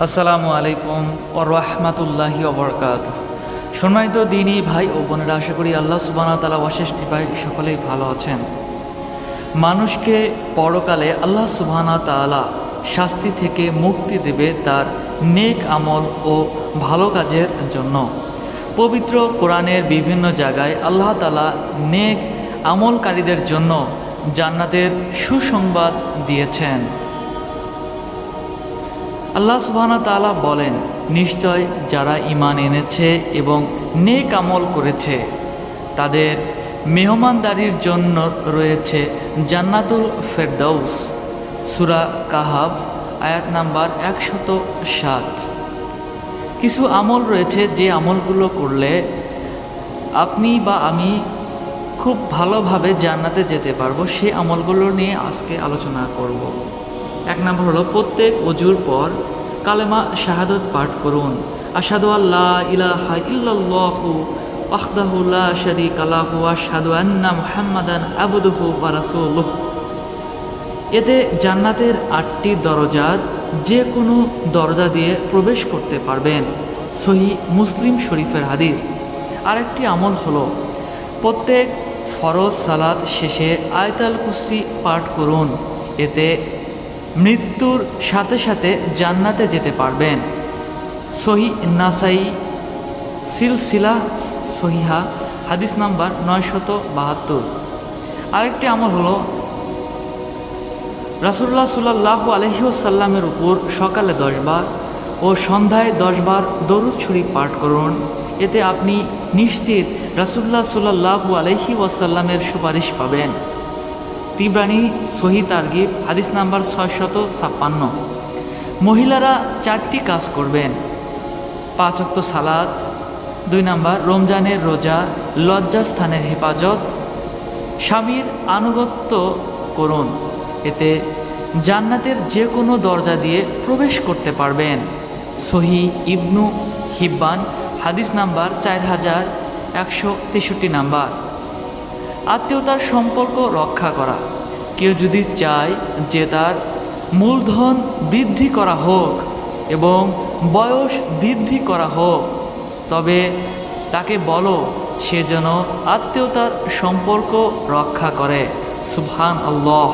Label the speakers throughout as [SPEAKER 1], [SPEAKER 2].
[SPEAKER 1] আসসালামু আলাইকুম ও রহমাতুল্লাহি অবরকাত সম্মানিত দিনই ভাই ও বোনেরা, আশা করি আল্লাহ সুবানা তালা অশেষ কৃপায় সকলেই ভালো আছেন। মানুষকে পরকালে আল্লাহ সুবহানা তাআলা শাস্তি থেকে মুক্তি দেবে তার নেক আমল ও ভালো কাজের জন্য। পবিত্র কোরআনের বিভিন্ন জায়গায় আল্লাহ তালা নেক আমলকারীদের জন্য জান্নাতের সুসংবাদ দিয়েছেন। আল্লাহ সুবহানা তাআলা বলেন, নিশ্চয় যারা ঈমান এনেছে এবং নেক আমল করেছে, তাদের মেহমানদারির জন্য রয়েছে জান্নাতুল ফেরদাউস। সুরা কাহাব আয়াত নাম্বার একশত সাত। কিছু আমল রয়েছে যে আমলগুলো করলে আপনি বা আমি খুব ভালোভাবে জান্নাতে যেতে পারব সেই আমলগুলো নিয়ে আজকে আলোচনা করব। এক নম্বর হলো, প্রত্যেক অজুর পর কালেমা শাহাদত পাঠ করুন। আসাদু আল্লাহ ইলাহা ইল্লাল্লাহু ওয়াহদাহু লা শারীকা লাহু আন্না মুহাম্মাদান এতে জান্নাতের আটটি দরজার যে কোনো দরজা দিয়ে প্রবেশ করতে পারবেন। সহি মুসলিম শরীফের হাদিস। আরেকটি আমল হলো, প্রত্যেক ফরজ সালাদ শেষে আয়তাল কুসরি পাঠ করুন। এতে মৃত্যুর সাথে সাথে জান্নাতে যেতে পারবেন। সহি নাসাই, সিলসিলা, সহিহা, হাদিস নাম্বার নয়শত বাহাত্তর। আরেকটি আমল হলো রাসুল্লাহ সাল্লাহ আলহিউসাল্লামের উপর সকালে দশবার ও সন্ধ্যায় দশবার দরুদ শরীফ পাঠ করুন। এতে আপনি নিশ্চিত রাসুল্লাহ সাল্লাহ আলহি ওয়াসাল্লামের সুপারিশ পাবেন। তিব্রানি সহি তারগিব হাদিস নাম্বার ছয়শত ছাপ্পান্ন। মহিলারা চারটি কাজ করবেন। পাঁচ অক্ত সালাদ দুই নাম্বার রমজানের রোজা, লজ্জাস্থানের হেফাজত। স্বামীর আনুগত্য করুন, এতে জান্নাতের যে কোনো দরজা দিয়ে প্রবেশ করতে পারবেন। সহি ইবনু হিব্বান, হাদিস নাম্বার চার হাজার একশো তেষট্টি নাম্বার। আত্মীয়তার সম্পর্ক রক্ষা করা। কেউ যদি চায় যে তার মূলধন বৃদ্ধি করা হোক এবং বয়স বৃদ্ধি করা হোক, তবে তাকে বলো সে যেন আত্মীয়তার সম্পর্ক রক্ষা করে। সুবহান আল্লাহ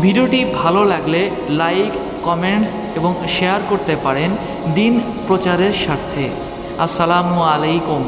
[SPEAKER 1] ভিডিওটি ভালো লাগলে লাইক, কমেন্টস এবং শেয়ার করতে পারেন দিন প্রচারের স্বার্থে। আসসালামু আলাইকুম।